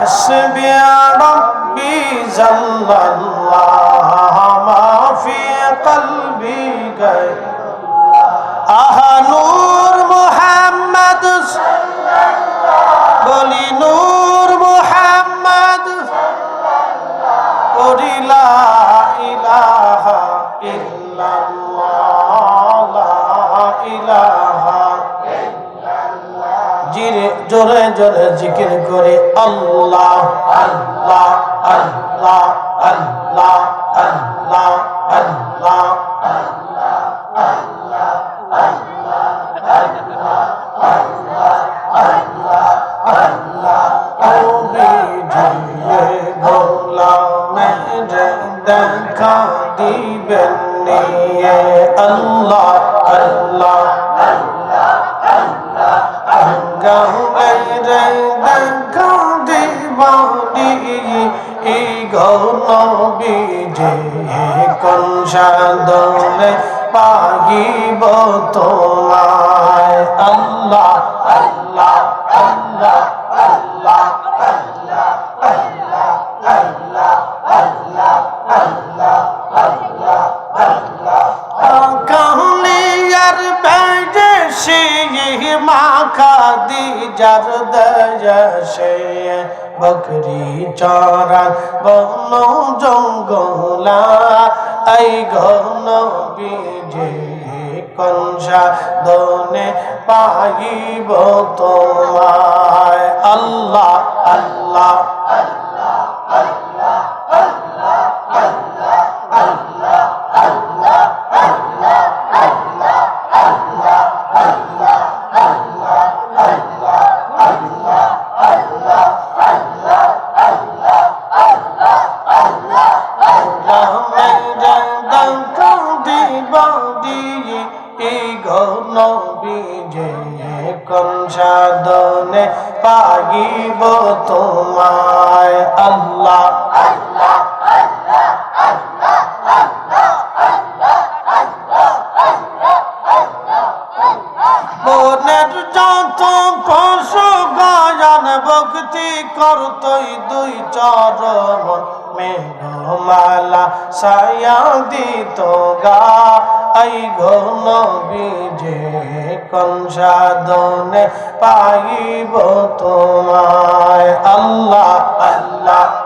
حسبي ربي جل الله ما في قلبي غير آه نور محمد بلي نور محمد قل لا إله إلا الله لا إله إلا জিরে জোরে জোরে জিকির করে আল্লাহ আল্লাহ আল্লাহ আল্লাহ আল্লাহ আল্লাহ দেখা দিবেন নিয়ে আল্লাহ আল্লাহ গাঁরে এই গৌনবীজে কোন সাদলে পাগিব তোমায়। আল্লাহ আল্লাহ আল্লাহ আল্লাহ আল্লাহ আল্লাহ আল্লাহ আল্লাহ আল্লাহ আল্লাহ আল্লাহ কাহলিয়ার বেজে সে মাখা দি যার দশে বকরি চরা বন জঙ্গলা আই ঘন বিজে কনসা দনে পাইব তোমায়। আল্লাহ এই ঘন বিজে কোন সাধনে পাগিব তোমায়? আল্লাহ আল্লাহ। করতই দুই চরণ মেঘমালা সায়া দিত গা। আই ঘন বিজে কনসাদনে পাইব তোমায়? আল্লাহ আল্লাহ।